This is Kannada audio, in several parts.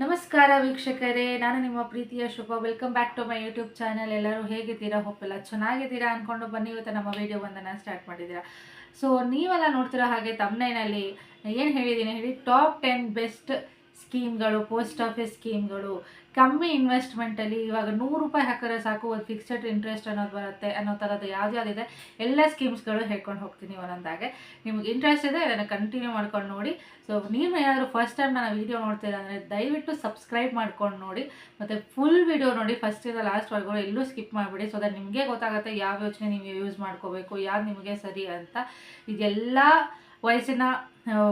ನಮಸ್ಕಾರ ವೀಕ್ಷಕರೇ, ನಾನು ನಿಮ್ಮ ಪ್ರೀತಿಯ Shubha. Welcome back to my YouTube channel ಎಲ್ಲರೂ ಹೇಗಿದ್ದೀರಾ? ಹೋಪೆಲ್ಲ ಚೆನ್ನಾಗಿದ್ದೀರಾ ಅಂದ್ಕೊಂಡು ಬನ್ನಿ. ಇವತ್ತು ನಮ್ಮ ವಿಡಿಯೋ ಒಂದನ್ನು ಸ್ಟಾರ್ಟ್ ಮಾಡಿದ್ದೀರಾ. ಸೊ ನೀವೆಲ್ಲ ನೋಡ್ತಿರೋ ಹಾಗೆ ತಮ್ಮನೇನಲ್ಲಿ ಏನು ಹೇಳಿದ್ದೀನಿ ಹೇಳಿ ಟಾಪ್ ಟೆನ್ ಬೆಸ್ಟ್ ಸ್ಕೀಮ್ಗಳು, ಪೋಸ್ಟ್ ಆಫೀಸ್ ಸ್ಕೀಮ್ಗಳು, ಕಮ್ಮಿ ಇನ್ವೆಸ್ಟ್ಮೆಂಟಲ್ಲಿ ಇವಾಗ ನೂರು ರೂಪಾಯಿ ಹಾಕಿದ್ರೆ ಸಾಕು, ಒಂದು ಫಿಕ್ಸೆಡ್ ಇಂಟ್ರೆಸ್ಟ್ ಅನ್ನೋದು ಬರುತ್ತೆ ಅನ್ನೋ ಥರದ್ದು ಯಾವ್ದು ಯಾವುದಿದೆ ಎಲ್ಲ ಸ್ಕೀಮ್ಸ್ಗಳು ಹೇಳ್ಕೊಂಡು ಹೋಗ್ತೀನಿ ಒಂದೊಂದಾಗೆ. ನಿಮ್ಗೆ ಇಂಟ್ರೆಸ್ಟ್ ಇದೆ, ಅದನ್ನು ಕಂಟಿನ್ಯೂ ಮಾಡ್ಕೊಂಡು ನೋಡಿ. ಸೊ ನೀವು ಏನಾದರೂ ಫಸ್ಟ್ ಟೈಮ್ ನಾನು ವೀಡಿಯೋ ನೋಡ್ತೀರಾ ಅಂದರೆ ದಯವಿಟ್ಟು ಸಬ್ಸ್ಕ್ರೈಬ್ ಮಾಡ್ಕೊಂಡು ನೋಡಿ. ಮತ್ತು ಫುಲ್ ವೀಡಿಯೋ ನೋಡಿ ಫಸ್ಟಿಂದ ಲಾಸ್ಟ್ವರೆಗೂ ಎಲ್ಲೂ ಸ್ಕಿಪ್ ಮಾಡಿಬಿಡಿ. ಸೊ ದಟ್ ನಿಮಗೆ ಗೊತ್ತಾಗುತ್ತೆ ಯಾವ ಯೋಚನೆ ನೀವು ಯೂಸ್ ಮಾಡ್ಕೋಬೇಕು, ಯಾವ್ದು ನಿಮಗೆ ಸರಿ ಅಂತ. ಇದೆಲ್ಲ ವಯಸ್ಸಿನ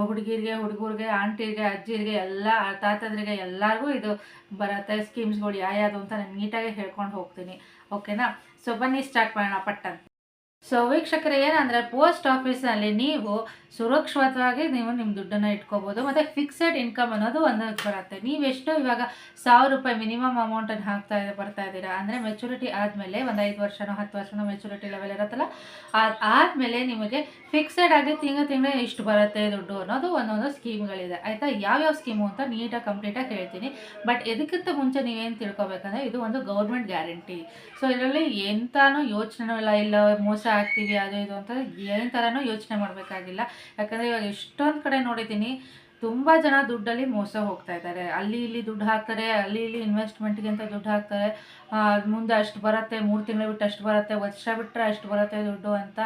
ಹುಡುಗಿರಿಗೆ, ಹುಡುಗರಿಗೆ, ಆಂಟಿರಿಗೆ, ಅಜ್ಜಿರಿಗೆ, ಎಲ್ಲ, ತಾತದ್ರಿಗೆ ಎಲ್ಲರಿಗೂ ಇದು ಬರುತ್ತೆ. ಸ್ಕೀಮ್ಸ್ಗಳು ಯಾವ್ಯಾವುದು ಅಂತ ನಾನು ನೀಟಾಗಿ ಹೇಳ್ಕೊಂಡು ಹೋಗ್ತೀನಿ. ಓಕೆನಾ ಸೊ ಬನ್ನಿ ಸ್ಟಾರ್ಟ್ ಮಾಡೋಣ ಪಟ್ಟಂತ ಸೊ ವೀಕ್ಷಕರೇ, ಏನಂದರೆ ಪೋಸ್ಟ್ ಆಫೀಸಲ್ಲಿ ನೀವು ಸುರಕ್ಷಿತವಾಗಿ ನೀವು ನಿಮ್ಮ ದುಡ್ಡನ್ನು ಇಟ್ಕೋಬೋದು, ಮತ್ತು ಫಿಕ್ಸೆಡ್ ಇನ್ಕಮ್ ಅನ್ನೋದು ಒಂದು ಬರುತ್ತೆ. ನೀವೆಷ್ಟು ಇವಾಗ ಸಾವಿರ ರೂಪಾಯಿ ಮಿನಿಮಮ್ ಅಮೌಂಟನ್ನು ಹಾಕ್ತಾ ಬರ್ತಾ ಇದ್ದೀರಾ, ಅಂದರೆ ಮೆಚುರಿಟಿ ಆದಮೇಲೆ ಒಂದು ಐದು ವರ್ಷನೋ, ಹತ್ತು ವರ್ಷನೋ ಮೆಚುರಿಟಿ ಲೆವೆಲ್ ಇರುತ್ತಲ್ಲ ಅದು ಆದಮೇಲೆ ನಿಮಗೆ ಫಿಕ್ಸೆಡ್ ಆಗಿ ತಿಂಗಳು ತಿಂಗಳು ಇಷ್ಟು ಬರುತ್ತೆ ದುಡ್ಡು ಅನ್ನೋದು ಒಂದೊಂದು ಸ್ಕೀಮ್ಗಳಿದೆ ಆಯಿತಾ? ಯಾವ್ಯಾವ ಸ್ಕೀಮು ಅಂತ ನೀಟಾಗಿ ಕಂಪ್ಲೀಟಾಗಿ ಹೇಳ್ತೀನಿ. ಬಟ್ ಇದಕ್ಕಿಂತ ಮುಂಚೆ ನೀವೇನು ತಿಳ್ಕೊಬೇಕಂದ್ರೆ, ಇದು ಒಂದು ಗೌರ್ಮೆಂಟ್ ಗ್ಯಾರಂಟಿ ಸೊ ಇದರಲ್ಲಿ ಎಂತಾನು ಯೋಚನೆ ಇಲ್ಲ ಇಲ್ಲ, ಮೋಸ ಆಗ್ತೀವಿ ಅದು ಇದು ಅಂತ ಏನು ಥರನೂ ಯೋಚನೆ ಮಾಡಬೇಕಾಗಿಲ್ಲ. ಯಾಕಂದರೆ ಇವಾಗ ಎಷ್ಟೊಂದು ಕಡೆ ನೋಡಿದ್ದೀನಿ ತುಂಬ ಜನ ದುಡ್ಡಲ್ಲಿ ಮೋಸ ಹೋಗ್ತಾ ಇದ್ದಾರೆ. ಅಲ್ಲಿ ಇಲ್ಲಿ ದುಡ್ಡು ಹಾಕ್ತಾರೆ, ಅಲ್ಲಿ ಇಲ್ಲಿ ಇನ್ವೆಸ್ಟ್ಮೆಂಟ್ಗೆ ಅಂತ ದುಡ್ಡು ಹಾಕ್ತಾರೆ. ಮುಂದೆ ಅಷ್ಟು ಬರುತ್ತೆ, ಮೂರು ತಿಂಗಳು ಬಿಟ್ಟು ಅಷ್ಟು ಬರುತ್ತೆ, ವರ್ಷ ಬಿಟ್ಟರೆ ಅಷ್ಟು ಬರುತ್ತೆ ದುಡ್ಡು ಅಂತ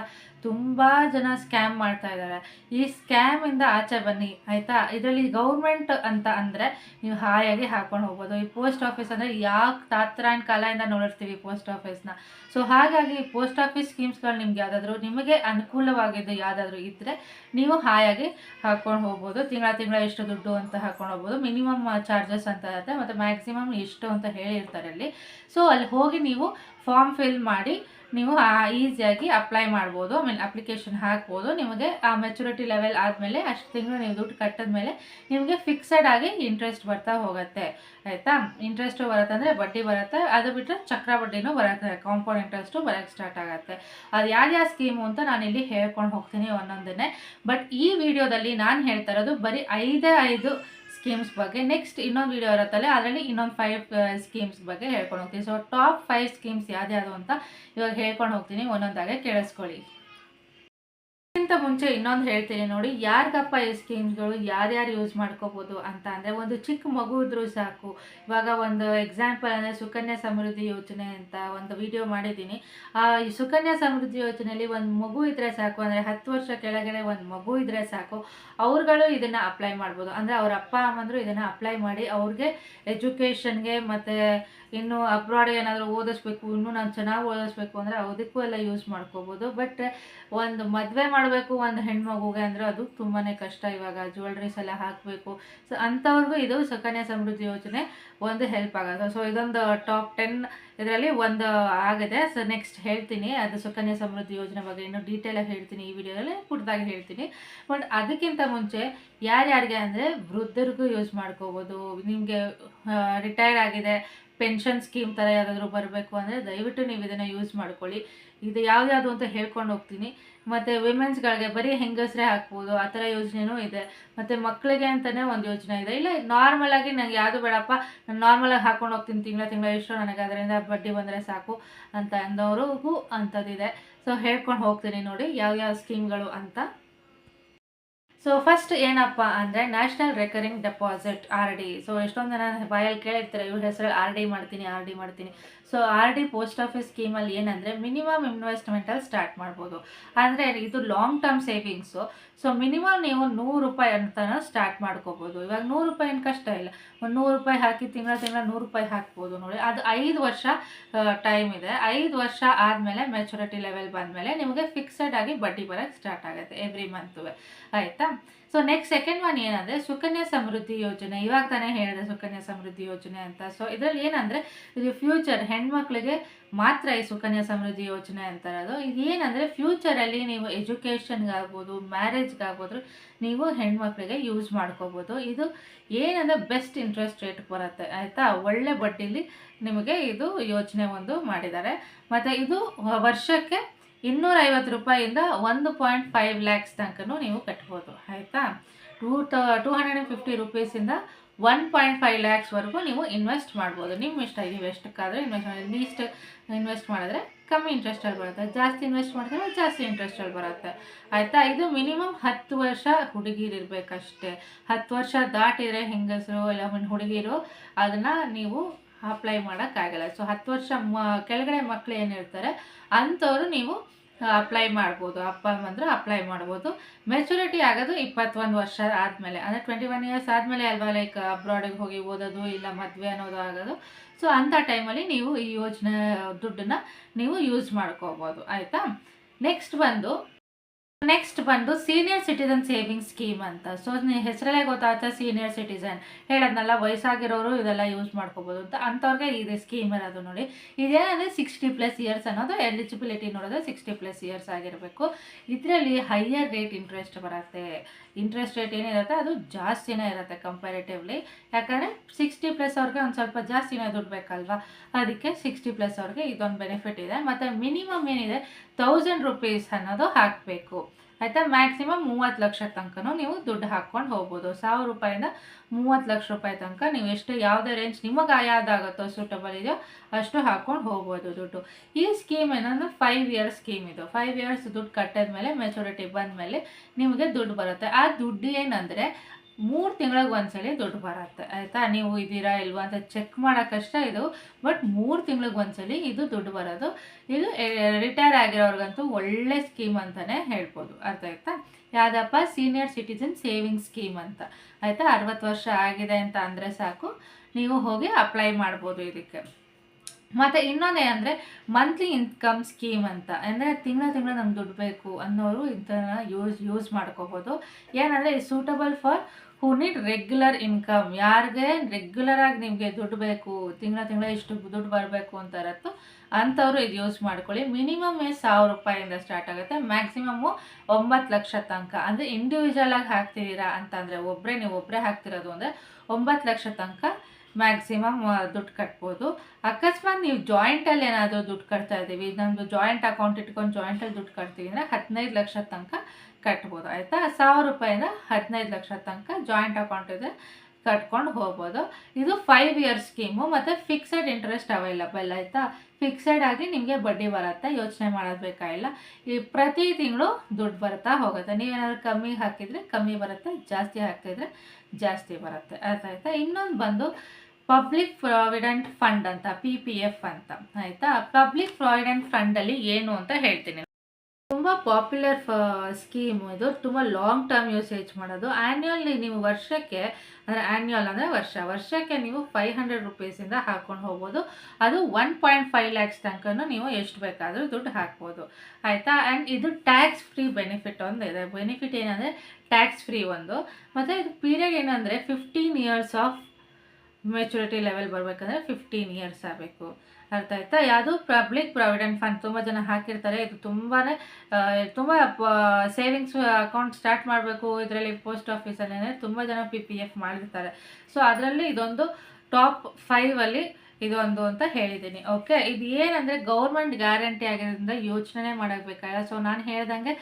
ತುಂಬ ಜನ ಸ್ಕ್ಯಾಮ್ ಮಾಡ್ತಾ ಇದ್ದಾರೆ. ಈ ಸ್ಕ್ಯಾಮಿಂದ ಆಚೆ ಬನ್ನಿ, ಆಯಿತಾ? ಇದರಲ್ಲಿ ಗೌರ್ಮೆಂಟ್ ಅಂತ ಅಂದರೆ ನೀವು ಹಾಯಾಗಿ ಹಾಕೊಂಡು ಹೋಗ್ಬೋದು. ಈ ಪೋಸ್ಟ್ ಆಫೀಸ್ ಅಂದರೆ ಯಾಕೆ ತಾತ್ರಾಯಣ ಕಾಲದಿಂದ ನೋಡಿರ್ತೀವಿ ಪೋಸ್ಟ್ ಆಫೀಸ್ನ ಸೊ ಹಾಗಾಗಿ ಪೋಸ್ಟ್ ಆಫೀಸ್ ಸ್ಕೀಮ್ಸ್ಗಳು ನಿಮ್ಗೆ ಯಾವುದಾದ್ರೂ ನಿಮಗೆ ಅನುಕೂಲವಾಗಿದ್ದು ಯಾವುದಾದ್ರೂ ಇದ್ದರೆ ನೀವು ಹಾಯಾಗಿ ಹಾಕೊಂಡು ಹೋಗ್ಬೋದು ತಿಂಗಳ ತಿಂಗಳ ಎಷ್ಟು ದುಡ್ಡು ಅಂತ ಹಾಕೊಂಡು ಹೋಗ್ಬೋದು. ಮಿನಿಮಮ್ ಚಾರ್ಜಸ್ ಅಂತ ಇರುತ್ತೆ ಮತ್ತು ಮ್ಯಾಕ್ಸಿಮಮ್ ಎಷ್ಟು ಅಂತ ಹೇಳಿರ್ತಾರೆ ಅಲ್ಲಿ. ಸೊ ಅಲ್ಲಿ ಹೋಗಿ ನೀವು ಫಾರ್ಮ್ ಫಿಲ್ ಮಾಡಿ ನೀವು ಈಸಿಯಾಗಿ ಅಪ್ಲೈ ಮಾಡ್ಬೋದು ಆಮೇಲೆ ಅಪ್ಲಿಕೇಶನ್ ಹಾಕ್ಬೋದು, ನಿಮಗೆ ಆ ಮೆಚುರಿಟಿ ಲೆವೆಲ್ ಆದಮೇಲೆ ಅಷ್ಟು ತಿಂಗಳು ನೀವು ದುಡ್ಡು ಕಟ್ಟಿದ್ಮೇಲೆ ನಿಮಗೆ ಫಿಕ್ಸಡ್ ಆಗಿ ಇಂಟ್ರೆಸ್ಟ್ ಬರ್ತಾ ಹೋಗುತ್ತೆ, ಆಯಿತಾ? ಇಂಟ್ರೆಸ್ಟು ಬರುತ್ತೆ ಅಂದರೆ ಬಡ್ಡಿ ಬರುತ್ತೆ, ಅದು ಬಿಟ್ಟರೆ ಚಕ್ರ ಬಡ್ಡಿನೂ ಬರುತ್ತೆ ಕಾಂಪೌಂಡ್ ಇಂಟ್ರೆಸ್ಟು ಬರೋಕ್ಕೆ ಸ್ಟಾರ್ಟ್ ಆಗುತ್ತೆ. ಅದು ಯಾವ್ಯಾವ ಸ್ಕೀಮು ಅಂತ ನಾನಿಲ್ಲಿ ಹೇಳ್ಕೊಂಡು ಹೋಗ್ತೀನಿ ಒಂದೊಂದನ್ನೇ. ಬಟ್ ಈ ವಿಡಿಯೋದಲ್ಲಿ ನಾನು ಹೇಳ್ತಾ ಇರೋದು ಬರೀ ಐದೇ ಐದು ಸ್ಕೀಮ್ಸ್ ಬಗ್ಗೆ ನೆಕ್ಸ್ಟ್ ಇನ್ನೊಂದು ವಿಡಿಯೋ ಇರುತ್ತಲ್ಲ, ಅದರಲ್ಲಿ ಇನ್ನೊಂದು ಫೈವ್ ಸ್ಕೀಮ್ಸ್ ಬಗ್ಗೆ ಹೇಳ್ಕೊಂಡು ಹೋಗ್ತೀನಿ. ಸೊ ಟಾಪ್ ಫೈವ್ ಸ್ಕೀಮ್ಸ್ ಯಾವ್ದ್ಯಾವುದು ಅಂತ ಇವಾಗ ಹೇಳ್ಕೊಂಡು ಹೋಗ್ತೀನಿ, ಒಂದೊಂದಾಗೆ ಕೇಳಿಸ್ಕೊಳ್ಳಿ. ಅದಕ್ಕಿಂತ ಮುಂಚೆ ಇನ್ನೊಂದು ಹೇಳ್ತೀನಿ ನೋಡಿ, ಯಾರಿಗಪ್ಪ ಈ ಸ್ಕೀಮ್ಸ್ಗಳು ಯಾರ್ಯಾರು ಯೂಸ್ ಮಾಡ್ಕೋಬೋದು ಅಂತ ಅಂದರೆ ಒಂದು ಚಿಕ್ಕ ಮಗು ಇದ್ರೂ ಸಾಕು. ಇವಾಗ ಒಂದು ಎಕ್ಸಾಂಪಲ್ ಅಂದರೆ ಸುಕನ್ಯಾ ಸಮೃದ್ಧಿ ಯೋಜನೆ ಅಂತ ಒಂದು ವಿಡಿಯೋ ಮಾಡಿದ್ದೀನಿ. ಆ ಸುಕನ್ಯಾ ಸಮೃದ್ಧಿ ಯೋಜನೆಯಲ್ಲಿ ಒಂದು ಮಗು ಇದ್ದರೆ ಸಾಕು, ಅಂದರೆ ಹತ್ತು ವರ್ಷ ಕೆಳಗಡೆ ಒಂದು ಮಗು ಇದ್ದರೆ ಸಾಕು, ಅವ್ರುಗಳು ಇದನ್ನು ಅಪ್ಲೈ ಮಾಡ್ಬೋದು. ಅಂದರೆ ಅವ್ರ ಅಪ್ಪ ಅಮ್ಮಂದರು ಇದನ್ನು ಅಪ್ಲೈ ಮಾಡಿ ಅವ್ರಿಗೆ ಎಜುಕೇಷನ್ಗೆ ಮತ್ತು ಇನ್ನು ಅಬ್ರಾಡ್ ಏನಾದರೂ ಓದಿಸ್ಬೇಕು, ಇನ್ನೂ ನಾನು ಚೆನ್ನಾಗಿ ಓದಿಸ್ಬೇಕು ಅಂದರೆ ಅದಕ್ಕೂ ಎಲ್ಲ ಯೂಸ್ ಮಾಡ್ಕೋಬೋದು. ಬಟ್ ಒಂದು ಮದುವೆ ಮಾಡಬೇಕು ಒಂದು ಹೆಣ್ಮಗುಗೆ ಅಂದರೆ ಅದು ತುಂಬಾ ಕಷ್ಟ. ಇವಾಗ ಜ್ಯುವೆಲ್ರೀಸ್ ಎಲ್ಲ ಹಾಕಬೇಕು. ಸೊ ಅಂಥವ್ರಿಗೂ ಇದು ಸುಕನ್ಯಾ ಸಮೃದ್ಧಿ ಯೋಜನೆ ಒಂದು ಹೆಲ್ಪ್ ಆಗೋದು ಸೊ ಇದೊಂದು ಟಾಪ್ ಟೆನ್ ಇದರಲ್ಲಿ ಒಂದು ಆಗಿದೆ. ಸೊ ನೆಕ್ಸ್ಟ್ ಹೇಳ್ತೀನಿ. ಅದು ಸುಕನ್ಯಾ ಸಮೃದ್ಧಿ ಯೋಜನೆ ಬಗ್ಗೆ ಇನ್ನೂ ಡೀಟೇಲಾಗಿ ಹೇಳ್ತೀನಿ. ಈ ವಿಡಿಯೋದಲ್ಲಿ ಪುಟ್ಟದಾಗಿ ಹೇಳ್ತೀನಿ. ಬಟ್ ಅದಕ್ಕಿಂತ ಮುಂಚೆ ಯಾರ್ಯಾರಿಗೆ ಅಂದರೆ ವೃದ್ಧರಿಗೂ ಯೂಸ್ ಮಾಡ್ಕೋಬೋದು. ನಿಮಗೆ ರಿಟೈರ್ ಆಗಿದೆ. ಪೆನ್ಷನ್ ಸ್ಕೀಮ್ ಥರ ಯಾವುದಾದ್ರೂ ಬರಬೇಕು ಅಂದರೆ ದಯವಿಟ್ಟು ನೀವು ಇದನ್ನು ಯೂಸ್ ಮಾಡ್ಕೊಳ್ಳಿ. ಇದು ಯಾವ್ದು ಅಂತ ಹೇಳ್ಕೊಂಡು ಹೋಗ್ತೀನಿ. ಮತ್ತು ವಿಮೆನ್ಸ್ಗಳಿಗೆ ಬರೀ ಹೆಂಗಸರೇ ಹಾಕ್ಬೋದು, ಆ ಥರ ಯೋಜನೆಯೂ ಇದೆ. ಮತ್ತು ಮಕ್ಕಳಿಗೆ ಅಂತಲೇ ಒಂದು ಯೋಜನೆ ಇದೆ. ಇಲ್ಲ ನಾರ್ಮಲಾಗಿ ನನಗೆ ಯಾವುದು ಬೇಡಪ್ಪ, ನಾನು ನಾರ್ಮಲಾಗಿ ಹಾಕ್ಕೊಂಡು ಹೋಗ್ತೀನಿ ತಿಂಗಳ ತಿಂಗಳ ಎಷ್ಟೋ ನನಗೆ ಅದರಿಂದ ಬಡ್ಡಿ ಬಂದರೆ ಸಾಕು ಅಂತ ಅಂದವ್ರಿಗೂ ಅಂಥದ್ದಿದೆ. ಸೊ ಹೇಳ್ಕೊಂಡು ಹೋಗ್ತೀನಿ ನೋಡಿ ಯಾವ್ಯಾವ ಸ್ಕೀಮ್ಗಳು ಅಂತ. ಸೊ ಫಸ್ಟ್ ಏನಪ್ಪ ಅಂದರೆ national recurring deposit R D so ಎಷ್ಟೊಂದು ಜನ ಬಾಯಲ್ಲಿ ಕೇಳಿರ್ತಾರೆ, ಇವ್ರ ಹೆಸರಲ್ಲಿ ಆರ್ ಡಿ ಮಾಡ್ತೀನಿ ಆರ್ ಡಿ ಮಾಡ್ತೀನಿ. So R D post office ಸ್ಕೀಮಲ್ಲಿ ಏನಂದರೆ ಮಿನಿಮಮ್ ಇನ್ವೆಸ್ಟ್ಮೆಂಟಲ್ಲಿ ಸ್ಟಾರ್ಟ್ ಮಾಡ್ಬೋದು. ಅಂದರೆ ಇದು long term savings so minimum ನೀವು ನೂರು ರೂಪಾಯಿ ಅಂತ ಸ್ಟಾರ್ಟ್ ಮಾಡ್ಕೋಬೋದು. ಇವಾಗ ನೂರು ರೂಪಾಯಿ ಏನು ಕಷ್ಟ ಇಲ್ಲ. ಒಂದು ನೂರು ರೂಪಾಯಿ ಹಾಕಿ ತಿಂಗಳ ತಿಂಗಳ ನೂರು ರೂಪಾಯಿ ಹಾಕ್ಬೋದು ನೋಡಿ. ಅದು ಐದು ವರ್ಷ ಟೈಮ್ ಇದೆ. ಐದು ವರ್ಷ ಆದಮೇಲೆ ಮೆಚುರಿಟಿ ಲೆವೆಲ್ ಬಂದಮೇಲೆ ನಿಮಗೆ ಫಿಕ್ಸಡ್ ಆಗಿ ಬಡ್ಡಿ ಬರೋಕ್ಕೆ ಸ್ಟಾರ್ಟ್ ಆಗುತ್ತೆ ಎವ್ರಿ ಮಂತು ಆಯಿತಾ? ಸೊ ನೆಕ್ಸ್ಟ್ ಸೆಕೆಂಡ್ ಒನ್ ಏನಂದರೆ ಸುಕನ್ಯಾ ಸಮೃದ್ಧಿ ಯೋಜನೆ. ಇವಾಗ ತಾನೇ ಹೇಳಿದೆ ಸುಕನ್ಯಾ ಸಮೃದ್ಧಿ ಯೋಜನೆ ಅಂತ. ಸೊ ಇದರಲ್ಲಿ ಏನಂದರೆ ಇದು ಫ್ಯೂಚರ್ ಹೆಣ್ಮಕ್ಳಿಗೆ ಮಾತ್ರ ಈ ಸುಕನ್ಯಾ ಸಮೃದ್ಧಿ ಯೋಜನೆ ಅಂತ ಇರೋದು ಇದೇನಂದರೆ ಫ್ಯೂಚರಲ್ಲಿ ನೀವು ಎಜುಕೇಷನ್ಗಾಗ್ಬೋದು ಮ್ಯಾರೇಜ್ಗಾಗ್ಬೋದು ನೀವು ಹೆಣ್ಮಕ್ಳಿಗೆ ಯೂಸ್ ಮಾಡ್ಕೋಬೋದು. ಇದು ಏನಂದರೆ ಬೆಸ್ಟ್ ಇಂಟ್ರೆಸ್ಟ್ ರೇಟ್ ಬರುತ್ತೆ. ಆಯಿತಾ? ಒಳ್ಳೆ ಬಡ್ಡಿಲಿ ನಿಮಗೆ ಇದು ಯೋಜನೆ ಒಂದು ಮಾಡಿದ್ದಾರೆ. ಮತ್ತು ಇದು ವರ್ಷಕ್ಕೆ ಇನ್ನೂರೈವತ್ತು ರೂಪಾಯಿಂದ ಒಂದು ಪಾಯಿಂಟ್ ಫೈವ್ ಲ್ಯಾಕ್ಸ್ ತನಕನೂ ನೀವು ಕಟ್ಬೋದು, ಆಯಿತಾ? ಟೂ ಟ ಟೂ ಹಂಡ್ರೆಡ್ ಆ್ಯಂಡ್ ಫಿಫ್ಟಿ ರುಪೀಸಿಂದ ಒನ್ ಪಾಯಿಂಟ್ ಫೈವ್ ಲ್ಯಾಕ್ಸ್ವರೆಗೂ ನೀವು ಇನ್ವೆಸ್ಟ್ ಮಾಡ್ಬೋದು. ನಿಮ್ಮ ಇಷ್ಟ ನೀವು ಎಷ್ಟಕ್ಕಾದರೂ ಇನ್ವೆಸ್ಟ್ ಮಾಡಿ, ಲೀಸ್ಟ್ ಇನ್ವೆಸ್ಟ್ ಮಾಡಿದ್ರೆ ಕಮ್ಮಿ ಇಂಟ್ರೆಸ್ಟಲ್ಲಿ ಬರುತ್ತೆ. ಜಾಸ್ತಿ ಇನ್ವೆಸ್ಟ್ ಮಾಡಿದ್ರೆ ಜಾಸ್ತಿ ಇಂಟ್ರೆಸ್ಟಲ್ಲಿ ಬರುತ್ತೆ, ಆಯಿತಾ? ಇದು ಮಿನಿಮಮ್ ಹತ್ತು ವರ್ಷ ಹುಡುಗಿರಿರ್ಬೇಕಷ್ಟೇ. ಹತ್ತು ವರ್ಷ ದಾಟಿದರೆ ಹೆಂಗಸರು, ಇಲ್ಲ ಹುಡುಗಿರು, ಅದನ್ನು ನೀವು ಅಪ್ಲೈ ಮಾಡೋಕ್ಕಾಗಲ್ಲ. ಸೊ ಹತ್ತು ವರ್ಷ ಮ, ಕೆಳಗಡೆ ಮಕ್ಕಳು ಏನಿರ್ತಾರೆ, ಅಂಥವ್ರು ನೀವು ಅಪ್ಲೈ ಮಾಡ್ಬೋದು. ಅಪ್ಪ ಅಂದ್ರೆ ಅಪ್ಲೈ ಮಾಡ್ಬೋದು. ಮೆಚುರಿಟಿ ಆಗೋದು ಇಪ್ಪತ್ತೊಂದು ವರ್ಷ ಆದಮೇಲೆ. ಅಂದರೆ ಟ್ವೆಂಟಿ ಒನ್ ಇಯರ್ಸ್ ಆದಮೇಲೆ ಅಲ್ವಾ ಲೈಕ್ ಅಬ್ರಾಡಿಗೆ ಹೋಗಿ ಓದೋದು, ಇಲ್ಲ ಮದುವೆ ಅನ್ನೋದು ಆಗೋದು. ಸೊ ಅಂಥ ಟೈಮಲ್ಲಿ ನೀವು ಈ ಯೋಜನೆ, ದುಡ್ಡನ್ನ ನೀವು ಯೂಸ್ ಮಾಡ್ಕೋಬೋದು. ಆಯಿತಾ? ನೆಕ್ಸ್ಟ್ ಬಂದು ನೆಕ್ಸ್ಟ್ ಬಂದು ಸೀನಿಯರ್ ಸಿಟಿಸನ್ ಸೇವಿಂಗ್ ಸ್ಕೀಮ್ ಅಂತ. ಸೊ ಹೆಸರಲ್ಲೇ ಗೊತ್ತಾಗುತ್ತೆ ಸೀನಿಯರ್ ಸಿಟಿಸನ್ ಹೇಳೋದ್ನಲ್ಲ, ವಯಸ್ಸಾಗಿರೋರು ಇದೆಲ್ಲ ಯೂಸ್ ಮಾಡ್ಕೋಬೋದು ಅಂತ. ಅಂಥವ್ರಿಗೆ ಇದೆ ಸ್ಕೀಮ್ ಇರೋದು ನೋಡಿ. ಇದೇನಂದರೆ ಸಿಕ್ಸ್ಟಿ ಪ್ಲಸ್ ಇಯರ್ಸ್ ಅನ್ನೋದು ಎಲಿಜಿಬಿಲಿಟಿ ನೋಡೋದು ಸಿಕ್ಸ್ಟಿ ಪ್ಲಸ್ ಇಯರ್ಸ್ ಆಗಿರಬೇಕು. ಇದರಲ್ಲಿ ಹೈಯರ್ ರೇಟ್ ಇಂಟ್ರೆಸ್ಟ್ ಬರುತ್ತೆ. ಇಂಟ್ರೆಸ್ಟ್ ರೇಟ್ ಏನಿರುತ್ತೆ? ಅದು ಜಾಸ್ತಿನೇ ಇರುತ್ತೆ ಕಂಪ್ಯಾರಿಟಿವ್ಲಿ ಯಾಕಂದರೆ ಸಿಕ್ಸ್ಟಿ ಪ್ಲಸ್ ಅವ್ರಿಗೆ ಒಂದು ಸ್ವಲ್ಪ ಜಾಸ್ತಿನೇ ದುಡ್ಡು ಬೇಕಲ್ವಾ? ಅದಕ್ಕೆ ಸಿಕ್ಸ್ಟಿ ಪ್ಲಸ್ ಅವ್ರಿಗೆ ಇದೊಂದು ಬೆನಿಫಿಟ್ ಇದೆ. ಮತ್ತು ಮಿನಿಮಮ್ ಏನಿದೆ? ತೌಸಂಡ್ ರುಪೀಸ್ ಅನ್ನೋದು ಹಾಕಬೇಕು. ಆಯಿತಾ? ಮ್ಯಾಕ್ಸಿಮಮ್ ಮೂವತ್ತು ಲಕ್ಷ ತನಕನೂ ನೀವು ದುಡ್ಡು ಹಾಕ್ಕೊಂಡು ಹೋಗ್ಬೋದು. ಸಾವಿರ ರೂಪಾಯಿಂದ ಮೂವತ್ತು ಲಕ್ಷ ರೂಪಾಯಿ ತನಕ ನೀವು ಎಷ್ಟು ಯಾವುದೇ ರೇಂಜ್ ನಿಮಗೆ ಆಯಾದಾಗುತ್ತೋ ಸೂಟಬಲ್ ಇದೆಯೋ ಅಷ್ಟು ಹಾಕ್ಕೊಂಡು ಹೋಗ್ಬೋದು ದುಡ್ಡು. ಈ ಸ್ಕೀಮ್ ಏನಂದ್ರೆ ಫೈವ್ ಇಯರ್ಸ್ ಸ್ಕೀಮ್ ಇದು. ಫೈವ್ ಇಯರ್ಸ್ ದುಡ್ಡು ಕಟ್ಟಿದ ಮೇಲೆ ಮೆಚುರಿಟಿ ಬಂದಮೇಲೆ ನಿಮಗೆ ದುಡ್ಡು ಬರುತ್ತೆ. ಆ ದುಡ್ಡು ಏನಂದರೆ ಮೂರು ತಿಂಗಳಿಗೆ ಒಂದ್ಸಲ ದುಡ್ಡು ಬರುತ್ತೆ, ಆಯಿತಾ? ನೀವು ಇದ್ದೀರಾ ಇಲ್ವಾ ಅಂತ ಚೆಕ್ ಮಾಡೋಕ್ಕಷ್ಟ ಇದು ಬಟ್ ಮೂರು ತಿಂಗಳಿಗೆ ಒಂದ್ಸಲ ಇದು ದುಡ್ಡು ಬರೋದು. ಇದು ರಿಟೈರ್ ಆಗಿರೋರ್ಗಂತೂ ಒಳ್ಳೆ ಸ್ಕೀಮ್ ಅಂತಲೇ ಹೇಳ್ಬೋದು, ಅರ್ಥ ಆಯ್ತಾ? ಯಾವುದಪ್ಪ? ಸೀನಿಯರ್ ಸಿಟಿಸನ್ ಸೇವಿಂಗ್ ಸ್ಕೀಮ್ ಅಂತ. ಆಯಿತಾ? ಅರವತ್ತು ವರ್ಷ ಆಗಿದೆ ಅಂತ ಅಂದರೆ ಸಾಕು, ನೀವು ಹೋಗಿ ಅಪ್ಲೈ ಮಾಡ್ಬೋದು ಇದಕ್ಕೆ. ಮತ್ತು ಇನ್ನೊಂದೇ ಅಂದರೆ ಮಂತ್ಲಿ ಇನ್ಕಮ್ ಸ್ಕೀಮ್ ಅಂತ. ಅಂದರೆ ತಿಂಗಳ ತಿಂಗಳ ನಮ್ಗೆ ದುಡ್ಡು ಬೇಕು ಅನ್ನೋರು ಇದನ್ನು ಯೂಸ್ ಯೂಸ್ ಮಾಡ್ಕೋಬೋದು. ಏನಂದರೆ suitable for who need regular income ಯಾರಿಗೆ ರೆಗ್ಯುಲರ್ ಆಗಿ ನಿಮಗೆ ದುಡ್ಡು ಬೇಕು, ತಿಂಗಳ ತಿಂಗಳ ಇಷ್ಟು ದುಡ್ಡು ಬರಬೇಕು ಅಂತ ಇರತ್ತೋ ಅಂಥವ್ರು ಇದು ಯೂಸ್ ಮಾಡ್ಕೊಳ್ಳಿ. ಮಿನಿಮಮ್ ಸಾವಿರ ರೂಪಾಯಿಂದ ಸ್ಟಾರ್ಟ್ ಆಗುತ್ತೆ. ಮ್ಯಾಕ್ಸಿಮಮ್ಮು ಒಂಬತ್ತು ಲಕ್ಷ ತನಕ. ಅಂದರೆ ಇಂಡಿವಿಜುವಲ್ ಆಗಿ ಹಾಕ್ತಿದ್ದೀರಾ ಅಂತಂದರೆ ಒಬ್ಬರೇ ನೀವು ಒಬ್ಬರೇ ಹಾಕ್ತಿರೋದು ಅಂದರೆ ಒಂಬತ್ತು ಲಕ್ಷ ತನಕ ಮ್ಯಾಕ್ಸಿಮಮ್ ದುಡ್ಡು ಕಟ್ಬೋದು. ಅಕಸ್ಮಾತ್ ನೀವು ಜಾಯಿಂಟಲ್ಲಿ ಏನಾದರೂ ದುಡ್ಡು ಕಟ್ತಾ ಇದ್ದೀವಿ ನಮ್ಮದು ಜಾಯಿಂಟ್ ಅಕೌಂಟ್ ಇಟ್ಕೊಂಡು ಜಾಯಿಂಟಲ್ಲಿ ದುಡ್ಡು ಕಟ್ತೀವಿ ಅಂದರೆ ಹದಿನೈದು ಲಕ್ಷ ತನಕ ಕಟ್ಬೋದು, ಆಯಿತಾ? ಸಾವಿರ ರೂಪಾಯಿಂದ ಹದಿನೈದು ಲಕ್ಷ ತನಕ ಜಾಯಿಂಟ್ ಅಕೌಂಟ್ ಇದೆ, ಕಟ್ಕೊಂಡು ಹೋಗ್ಬೋದು. ಇದು ಫೈವ್ ಇಯರ್ಸ್ ಸ್ಕೀಮು ಮತ್ತು ಫಿಕ್ಸೆಡ್ ಇಂಟ್ರೆಸ್ಟ್ ಅವೈಲಬಲ್ ಆಯಿತಾ? ಫಿಕ್ಸೆಡ್ ಆಗಿ ನಿಮಗೆ ಬಡ್ಡಿ ಬರುತ್ತೆ, ಯೋಚನೆ ಮಾಡೋದು ಈ ಪ್ರತಿ ತಿಂಗಳು ದುಡ್ಡು ಬರ್ತಾ ಹೋಗುತ್ತೆ. ನೀವೇನಾದ್ರೂ ಕಮ್ಮಿ ಹಾಕಿದರೆ ಕಮ್ಮಿ ಬರುತ್ತೆ, ಜಾಸ್ತಿ ಹಾಕಿದರೆ ಜಾಸ್ತಿ ಬರುತ್ತೆ. ಆಯ್ತಾ? ಇನ್ನೊಂದು ಬಂದು ಪಬ್ಲಿಕ್ ಪ್ರಾವಿಡೆಂಟ್ ಫಂಡ್ ಅಂತ ಪಿ ಪಿ ಎಫ್ ಅಂತ, ಆಯಿತಾ? ಪಬ್ಲಿಕ್ ಪ್ರಾವಿಡೆಂಟ್ ಫಂಡಲ್ಲಿ ಏನು ಅಂತ ಹೇಳ್ತೀನಿ. ತುಂಬ ಪಾಪ್ಯುಲರ್ ಸ್ಕೀಮ್ ಇದು. ತುಂಬ ಲಾಂಗ್ ಟರ್ಮ್ ಯೂಸೇಜ್ ಮಾಡೋದು. ಆ್ಯನ್ಯುವಲ್ಲಿ ನೀವು ವರ್ಷಕ್ಕೆ, ಅಂದರೆ ಆ್ಯನ್ಯುವಲ್ ಅಂದರೆ ವರ್ಷ, ವರ್ಷಕ್ಕೆ ನೀವು ಫೈವ್ ಹಂಡ್ರೆಡ್ ರುಪೀಸಿಂದ ಹಾಕ್ಕೊಂಡು ಹೋಗ್ಬೋದು. ಅದು ಒನ್ ಪಾಯಿಂಟ್ ಫೈವ್ ಲ್ಯಾಕ್ಸ್ ತನಕ ನೀವು ಎಷ್ಟು ಬೇಕಾದರೂ ದುಡ್ಡು ಹಾಕ್ಬೋದು. ಆಯಿತಾ? ಆ್ಯಂಡ್ ಇದು ಟ್ಯಾಕ್ಸ್ ಫ್ರೀ ಬೆನಿಫಿಟ್ ಒಂದು ಇದೆ ಬೆನಿಫಿಟ್ ಏನಂದರೆ ಟ್ಯಾಕ್ಸ್ ಫ್ರೀ ಒಂದು. ಮತ್ತು ಇದು ಪೀರಿಯಡ್ ಏನಂದರೆ fifteen years of maturity level ಬರಬೇಕಂದ್ರೆ ಫಿಫ್ಟೀನ್ ಇಯರ್ಸ್ ಆಗಬೇಕು. ಅರ್ಥ ಆಯ್ತಾ? ಯಾವುದು ಪಬ್ಲಿಕ್ ಪ್ರಾವಿಡೆಂಟ್ ಫಂಡ್ ತುಂಬ ಜನ ಹಾಕಿರ್ತಾರೆ. ಇದು ತುಂಬಾ ತುಂಬ ಸೇವಿಂಗ್ಸ್ ಅಕೌಂಟ್ ಸ್ಟಾರ್ಟ್ ಮಾಡಬೇಕು. ಇದರಲ್ಲಿ ಪೋಸ್ಟ್ ಆಫೀಸಲ್ಲಿ ತುಂಬ ಜನ ಪಿ ಪಿ ಎಫ್ ಮಾಡಿರ್ತಾರೆ ಸೊ ಅದರಲ್ಲಿ ಇದೊಂದು ಟಾಪ್ ಫೈವಲ್ಲಿ ಇದೊಂದು ಅಂತ ಹೇಳಿದ್ದೀನಿ. ಓಕೆ ಇದು ಏನಂದರೆ ಗೌರ್ಮೆಂಟ್ ಗ್ಯಾರಂಟಿ ಆಗಿರೋದ್ರಿಂದ ಯೋಚನೆ ಮಾಡೋಕ್ಬೇಕಾಗಿಲ್ಲ ಸೊ ನಾನು ಹೇಳ್ದಂಗೆ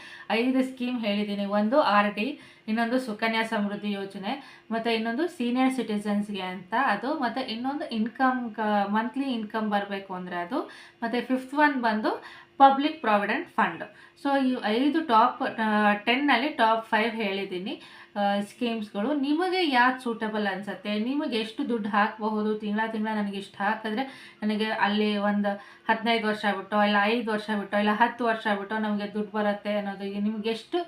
ಐದು ಸ್ಕೀಮ್ ಹೇಳಿದ್ದೀನಿ. ಒಂದು ಆರ್ ಡಿ ಇನ್ನೊಂದು ಸುಕನ್ಯಾ ಸಮೃದ್ಧಿ ಯೋಜನೆ, ಮತ್ತು ಇನ್ನೊಂದು ಸೀನಿಯರ್ ಸಿಟಿಸನ್ಸ್ಗೆ ಅಂತ ಅದು, ಮತ್ತು ಇನ್ನೊಂದು ಇನ್ಕಮ್ ಕ ಮಂತ್ಲಿ ಇನ್ಕಮ್ ಬರಬೇಕು ಅಂದರೆ ಅದು, ಮತ್ತು ಫಿಫ್ತ್ ಒನ್ ಬಂದು ಪಬ್ಲಿಕ್ ಪ್ರಾವಿಡೆಂಟ್ ಫಂಡ್ ಸೊ ಈ ಐದು ಟಾಪ್ ಟೆನ್ನಲ್ಲಿ ಟಾಪ್ ಫೈವ್ ಹೇಳಿದ್ದೀನಿ ಸ್ಕೀಮ್ಸ್ಗಳು ನಿಮಗೆ ಯಾವ್ದು ಸೂಟಬಲ್ ಅನಿಸುತ್ತೆ? ನಿಮಗೆ ಎಷ್ಟು ದುಡ್ಡು ಹಾಕಬಹುದು? ತಿಂಗಳ ತಿಂಗಳ ನನಗೆ ಇಷ್ಟು ಹಾಕಿದ್ರೆ ನನಗೆ ಅಲ್ಲಿ ಒಂದು ಹದಿನೈದು ವರ್ಷ ಬಿಟ್ಟು, ಇಲ್ಲ ಐದು ವರ್ಷ ಬಿಟ್ಟು, ಇಲ್ಲ ಹತ್ತು ವರ್ಷ ಬಿಟ್ಟು ನಮಗೆ ದುಡ್ಡು ಬರುತ್ತೆ ಅನ್ನೋದು ನಿಮಗೆ ಎಷ್ಟು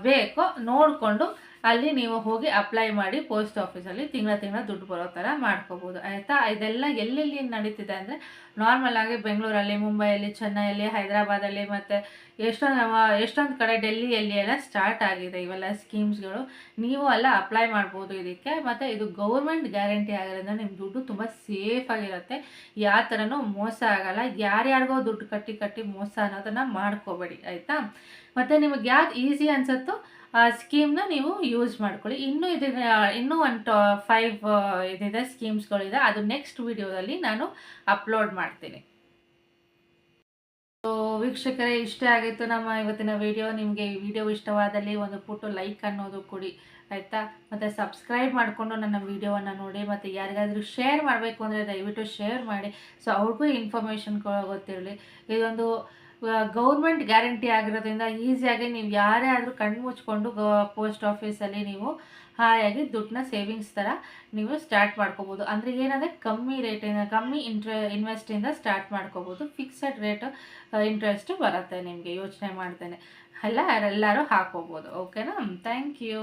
ಬೇಕೋ ನೋಡಿಕೊಂಡು ಅಲ್ಲಿ ನೀವು ಹೋಗಿ ಅಪ್ಲೈ ಮಾಡಿ ಪೋಸ್ಟ್ ಆಫೀಸಲ್ಲಿ ತಿಂಗಳ ತಿಂಗಳ ದುಡ್ಡು ಬರೋ ಥರ ಮಾಡ್ಕೋಬೋದು. ಆಯಿತಾ? ಇದೆಲ್ಲ ಎಲ್ಲೆಲ್ಲಿ ನಡೀತಿದೆ ಅಂದರೆ ನಾರ್ಮಲ್ ಆಗಿ ಬೆಂಗಳೂರಲ್ಲಿ, ಮುಂಬೈಯಲ್ಲಿ, ಚೆನ್ನೈಯಲ್ಲಿ, ಹೈದರಾಬಾದಲ್ಲಿ ಮತ್ತು ಎಷ್ಟೊಂದು ಎಷ್ಟೊಂದು ಕಡೆ ಡೆಲ್ಲಿಯಲ್ಲಿ ಎಲ್ಲ ಸ್ಟಾರ್ಟ್ ಆಗಿದೆ ಇವೆಲ್ಲ ಸ್ಕೀಮ್ಸ್ಗಳು ನೀವು ಎಲ್ಲ ಅಪ್ಲೈ ಮಾಡ್ಬೋದು ಇದಕ್ಕೆ. ಮತ್ತು ಇದು ಗೌರ್ಮೆಂಟ್ ಗ್ಯಾರಂಟಿ ಆಗಿರೋದ್ರಿಂದ ನಿಮ್ಮ ದುಡ್ಡು ತುಂಬ ಸೇಫ್ ಆಗಿರುತ್ತೆ. ಯಾವ ಥರನೂ ಮೋಸ ಆಗಲ್ಲ. ಯಾರ್ಯಾರಿಗೋ ದುಡ್ಡು ಕಟ್ಟಿ ಕಟ್ಟಿ ಮೋಸ ಅನ್ನೋದನ್ನು ಮಾಡ್ಕೋಬೇಡಿ. ಆಯಿತಾ? ಮತ್ತು ನಿಮಗೆ ಯಾವ್ದು ಈಸಿ ಅನಿಸುತ್ತೋ ಸ್ಕೀಮ್ನ ನೀವು ಯೂಸ್ ಮಾಡ್ಕೊಳ್ಳಿ. ಇನ್ನೂ ಇದನ್ನ ಇನ್ನೂ ಒಂದು ಟಾ ಫೈವ್ ಇದಿದೆ ಸ್ಕೀಮ್ಸ್ಗಳಿದೆ ಅದು ನೆಕ್ಸ್ಟ್ ವಿಡಿಯೋದಲ್ಲಿ ನಾನು ಅಪ್ಲೋಡ್ ಮಾಡ್ತೀನಿ. ಸೊ ವೀಕ್ಷಕರೇ, ಇಷ್ಟ ಆಗಿತ್ತು ನಮ್ಮ ಇವತ್ತಿನ ವಿಡಿಯೋ ನಿಮಗೆ ಈ ವಿಡಿಯೋ ಇಷ್ಟವಾದಲ್ಲಿ ಒಂದು ಪುಟ್ಟು ಲೈಕ್ ಅನ್ನೋದು ಕೊಡಿ, ಆಯಿತಾ? ಮತ್ತು ಸಬ್ಸ್ಕ್ರೈಬ್ ಮಾಡಿಕೊಂಡು ನನ್ನ ವಿಡಿಯೋವನ್ನು ನೋಡಿ, ಮತ್ತು ಯಾರಿಗಾದರೂ ಶೇರ್ ಮಾಡಬೇಕು ಅಂದರೆ ದಯವಿಟ್ಟು ಶೇರ್ ಮಾಡಿ. ಸೊ ಅವ್ರಿಗೂ ಇನ್ಫಾರ್ಮೇಷನ್ ಗೊತ್ತಿರಲಿ. ಇದೊಂದು ಗೌರ್ಮೆಂಟ್ ಗ್ಯಾರಂಟಿ ಆಗಿರೋದ್ರಿಂದ ಈಸಿಯಾಗಿ ನೀವು ಯಾರೇ ಆದರೂ ಕಣ್ಣು ಮುಚ್ಕೊಂಡು ಗೋ ಪೋಸ್ಟ್ ಆಫೀಸಲ್ಲಿ ನೀವು ಹಾಯಾಗಿ ದುಡ್ಡನ್ನ ಸೇವಿಂಗ್ಸ್ ಥರ ನೀವು ಸ್ಟಾರ್ಟ್ ಮಾಡ್ಕೋಬೋದು. ಅಂದರೆ ಏನಂದರೆ ಕಮ್ಮಿ ರೇಟಿಂದ ಕಮ್ಮಿ ಇಂಟ್ರೆ ಇನ್ವೆಸ್ಟಿಂದ ಸ್ಟಾರ್ಟ್ ಮಾಡ್ಕೋಬೋದು. ಫಿಕ್ಸಡ್ ರೇಟ್ ಇಂಟ್ರೆಸ್ಟು ಬರುತ್ತೆ ನಿಮಗೆ ಯೋಚನೆ ಮಾಡ್ತೇನೆ. ಎಲ್ಲ ಎಲ್ಲರೂ ಹಾಕೋಬೋದು. ಓಕೆನಾ ಥ್ಯಾಂಕ್ ಯು